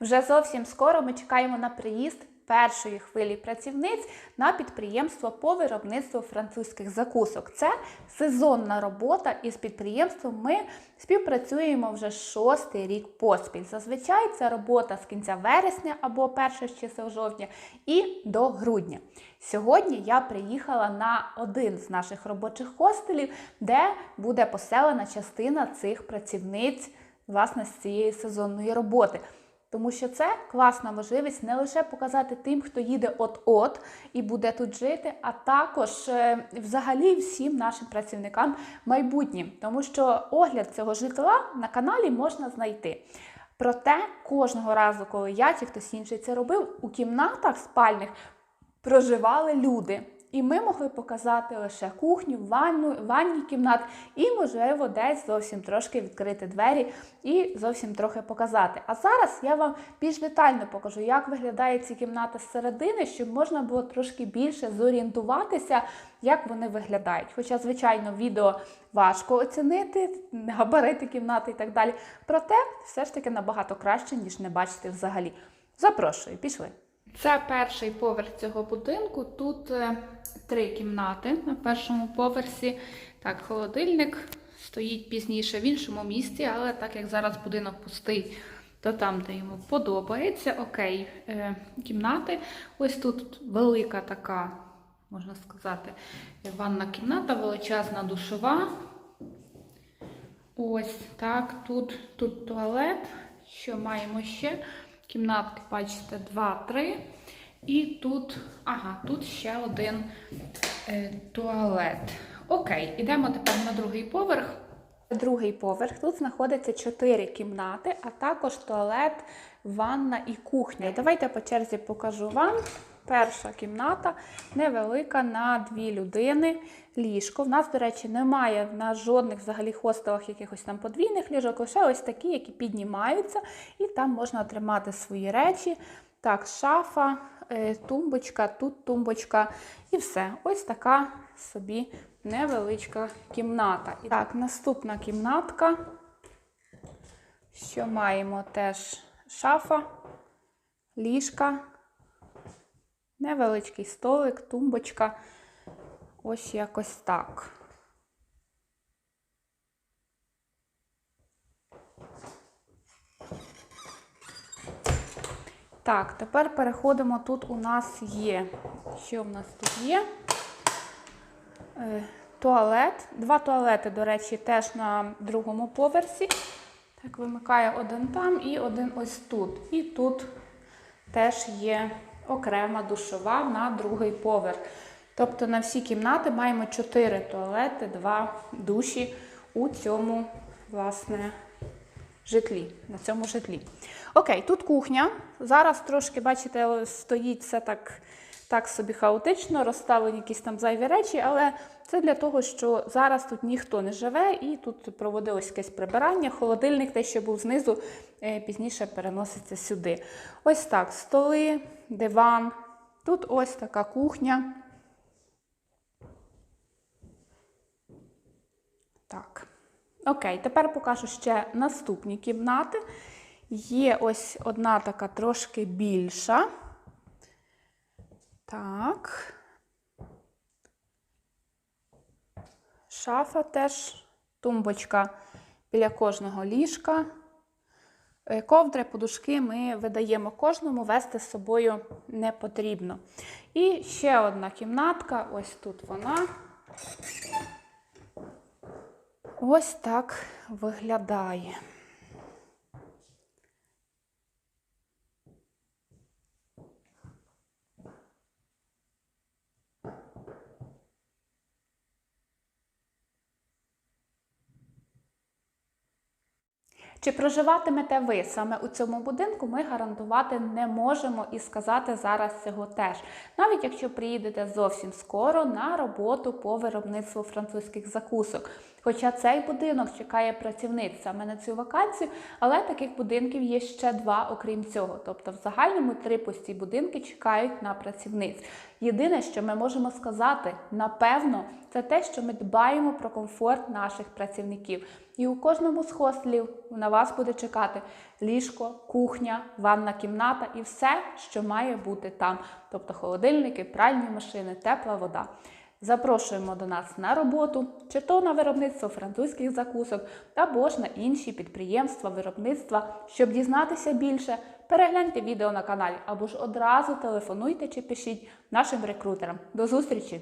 Вже зовсім скоро ми чекаємо на приїзд першої хвилі працівниць на підприємство по виробництву французьких закусок. Це сезонна робота, і з підприємством ми співпрацюємо вже шостий рік поспіль. Зазвичай це робота з кінця вересня або перших чисел жовтня і до грудня. Сьогодні я приїхала на один з наших робочих хостелів, де буде поселена частина цих працівниць власне з цієї сезонної роботи. Тому що це класна можливість не лише показати тим, хто їде от-от і буде тут жити, а також е, взагалі всім нашим працівникам майбутнім. Тому що огляд цього житла на каналі можна знайти. Проте кожного разу, коли я чи хтось інший це робив, у кімнатах спальних проживали люди. І ми могли показати лише кухню, ванну, ванні кімнат і, можливо, десь зовсім трошки відкрити двері і зовсім трохи показати. А зараз я вам більш детально покажу, як виглядає ці кімнати зсередини, щоб можна було трошки більше зорієнтуватися, як вони виглядають. Хоча, звичайно, відео важко оцінити, габарити кімнати і так далі. Проте все ж таки набагато краще, ніж не бачити взагалі. Запрошую, пішли. Це перший поверх цього будинку. Тут е, три кімнати на першому поверсі. Так, холодильник стоїть пізніше в іншому місці, але так як зараз будинок пустий, то там, де йому подобається. Окей, е, кімнати. Ось тут велика така, можна сказати, ванна кімната, величезна душова. Ось так, тут, тут туалет. Що маємо ще? Кімнатки, бачите, 2-3. І тут, ага, тут ще один е, туалет. Окей, ідемо тепер на другий поверх. Другий поверх. Тут знаходиться 4 кімнати, а також туалет, ванна і кухня. Давайте по черзі покажу вам. Перша кімната невелика на дві людини. Ліжко. В нас, до речі, немає на жодних взагалі хостелах якихось там подвійних ліжок, лише ось такі, які піднімаються, і там можна тримати свої речі. Так, шафа, е, тумбочка, тут тумбочка і все. Ось така собі невеличка кімната. І так, наступна кімнатка. Що маємо теж шафа, ліжка, невеличкий столик, тумбочка. Ось якось так. Так, тепер переходимо. Тут у нас є. Що в нас тут є? Е, туалет. Два туалети, до речі, теж на другому поверсі. Так, вимикає один там і один ось тут. І тут теж є окрема душова на другий поверх. Тобто на всі кімнати маємо 4 туалети, 2 душі у цьому, власне, житлі. На цьому житлі. Окей, тут кухня. Зараз трошки, бачите, стоїть все так, так собі хаотично, розставлені якісь там зайві речі, але це для того, що зараз тут ніхто не живе, і тут проводилось якесь прибирання. Холодильник, те, що був знизу, е, пізніше переноситься сюди. Ось так: столи, диван. Тут ось така кухня. Так. Окей, тепер покажу ще наступні кімнати. Є ось одна така трошки більша. Так. Шафа теж, тумбочка біля кожного ліжка. Е, Ковдри, подушки ми видаємо кожному, вести з собою не потрібно. І ще одна кімнатка, ось тут вона. Ось так виглядає. Чи проживатимете ви саме у цьому будинку, ми гарантувати не можемо і сказати зараз цього теж. Навіть якщо приїдете зовсім скоро на роботу по виробництву французьких закусок. Хоча цей будинок чекає працівниць саме на цю вакансію, але таких будинків є ще два, окрім цього. Тобто, в загальному три пусті будинки чекають на працівниць. Єдине, що ми можемо сказати, напевно, це те, що ми дбаємо про комфорт наших працівників. І у кожному з хостелів на вас буде чекати ліжко, кухня, ванна кімната і все, що має бути там. Тобто холодильники, пральні машини, тепла вода. Запрошуємо до нас на роботу, чи то на виробництво французьких закусок, або ж на інші підприємства, виробництва. Щоб дізнатися більше, перегляньте відео на каналі або ж одразу телефонуйте чи пишіть нашим рекрутерам. До зустрічі!